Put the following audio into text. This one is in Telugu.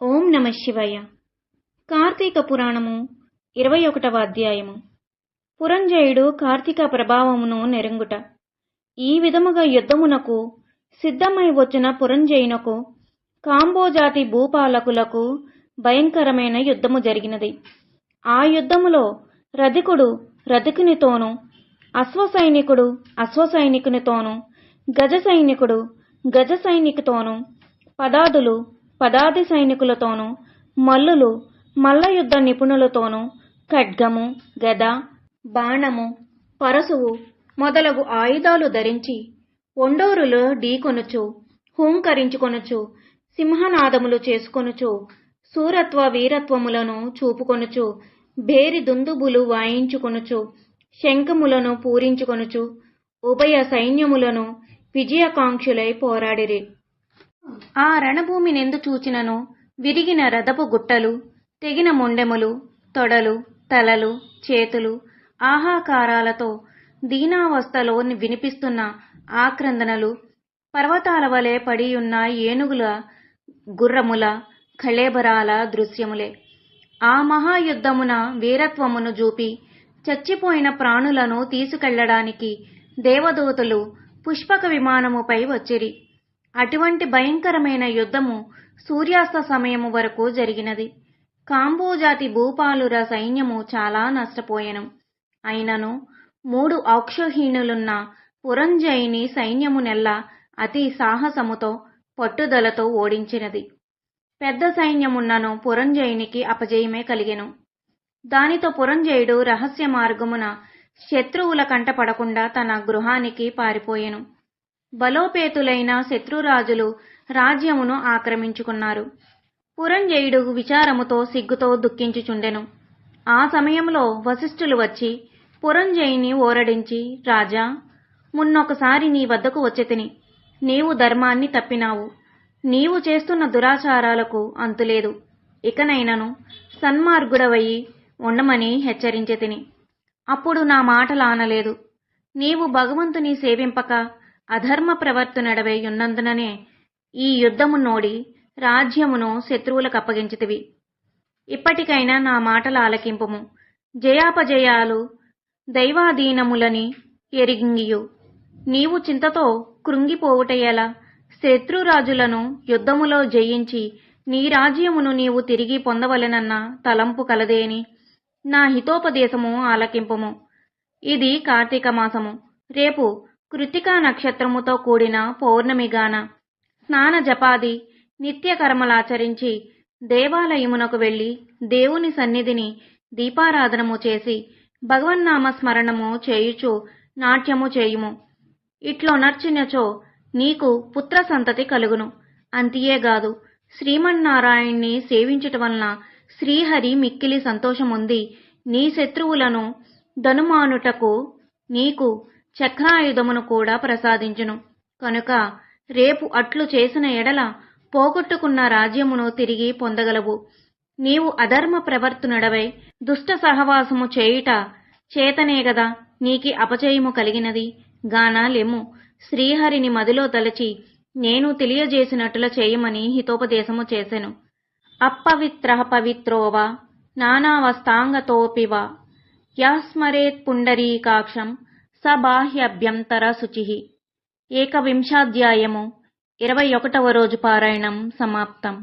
ఓం నమ శివయ్య కార్తీక పురాణము ఇరవై ఒకటవ అధ్యాయము. పురంజయుడు కార్తీక ప్రభావమును నెరంగుట. ఈ విధముగా యుద్ధమునకు సిద్ధమై వచ్చిన పురంజయునకు కాంబోజాతి భూపాలకులకు భయంకరమైన యుద్ధము జరిగినది. ఆ యుద్ధములో రధికుడు రధికునితోనూ అశ్వసైనికుడు అశ్వసైనికునితోనూ గజ సైనికుడు గజ సైనికుతోనూ పదాదులు పదాది సైనికులతోనూ మల్లులు మల్లయుద్ధ నిపుణులతోనూ ఖడ్గము గద బాణము పరశువు మొదలగు ఆయుధాలు ధరించి ఒండోరులో ఢీకొనుచు హూంకరించుకొనుచు సింహనాదములు చేసుకొనుచు సూరత్వ వీరత్వములను చూపుకొనుచు భేరి దుందుబులు వాయించుకొనుచు శంఖములను పూరించుకొనుచు ఉభయ సైన్యములను విజయకాంక్షులై పోరాడిరి. ఆ రణభూమినెందు చూచినను విరిగిన రథపు గుట్టలు తెగిన మొండెములు తొడలు తలలు చేతులు ఆహాకారాలతో దీనావస్థలో వినిపిస్తున్న ఆక్రందనలు పర్వతాల వలె పడియున్న ఏనుగుల గుర్రముల కళేబరాల దృశ్యములే. ఆ మహాయుద్ధమున వీరత్వమును చూపి చచ్చిపోయిన ప్రాణులను తీసుకెళ్ళడానికి దేవదూతలు పుష్పక విమానముపై వచ్చిరి. అటువంటి భయంకరమైన యుద్ధము సూర్యాస్త సమయము వరకు జరిగినది. కాంబోజాతి భూపాలుర సైన్యము చాలా నష్టపోయెను. అయినను మూడు ఔక్షహీనులున్న పురంజయిని సైన్యమునెల్ల అతి సాహసముతో పట్టుదలతో ఓడించినది. పెద్ద సైన్యమున్నను పురంజయునికి అపజయమే కలిగెను. దానితో పురంజయుడు రహస్య మార్గమున శత్రువుల కంటపడకుండా తన గృహానికి పారిపోయెను. బలోపేతులైన శత్రురాజులు రాజ్యమును ఆక్రమించుకున్నారు. పురంజయుడు విచారముతో సిగ్గుతో దుఃఖించుచుండెను. ఆ సమయంలో వశిష్ఠులు వచ్చి పురంజయుని ఓరడించి రాజా మున్నొకసారి నీ వద్దకు వచ్చెతిని. నీవు ధర్మాన్ని తప్పినావు. నీవు చేస్తున్న దురాచారాలకు అంతులేదు. ఇకనైనను సన్మార్గుడవయి ఉండమని హెచ్చరించెతిని. అప్పుడు నా మాటలానలేదు. నీవు భగవంతుని సేవింపక అధర్మ ప్రవర్తనడవై ఉన్నందుననే ఈ యుద్ధము నోడి రాజ్యమును శత్రువులకు అప్పగించితివి. ఇప్పటికైనా నా మాటల ఆలకింపుము. జయాపజయాలు దైవాధీనములని ఎరిగింగియు. నీవు చింతతో కృంగిపోవుటయ్యలా శత్రురాజులను యుద్ధములో జయించి నీ రాజ్యమును నీవు తిరిగి పొందవలెనన్న తలంపు కలదేని నా హితోపదేశము ఆలకింపుము. ఇది కార్తీక మాసము. రేపు కృతికా నక్షత్రముతో కూడిన పౌర్ణమిగాన స్నాన జపాది నిత్యకర్మలాచరించి దేవాలయమునకు వెళ్ళి దేవుని సన్నిధిని దీపారాధనము చేసి భగవన్నామ స్మరణము చేయుచు నాట్యము చేయుము. ఇట్లో నర్చినచో నీకు పుత్ర సంతతి కలుగును. అంతియేగాదు శ్రీమన్నారాయణ్ణి సేవించుట వలన శ్రీహరి మిక్కిలి సంతోషముంది. నీ శత్రువులను ధనుమానుటకు నీకు చక్రాయుధమును కూడా ప్రసాదించును. కనుక రేపు అట్లు చేసిన ఎడల పోగొట్టుకున్న రాజ్యమును తిరిగి పొందగలవు. నీవు అధర్మ ప్రవర్తునడవై దుష్ట సహవాసము చేయుట చేతనే గదా నీకి అపచయము కలిగినది. గాన లెమ్ము శ్రీహరిని మదిలో తలచి నేను తెలియజేసినట్ల చేయమని హితోపదేశము చేసెను. అప్పవిత్ర పవిత్రోవా నానావస్థాంగతోపివా. యస్మరేత్ పుండరీకాక్షం. సబాహ్యభ్యంతర శుచి ఏకవింశాధ్యాయము ఇరవై ఒకటవ రోజు పారాయణం సమాప్తం.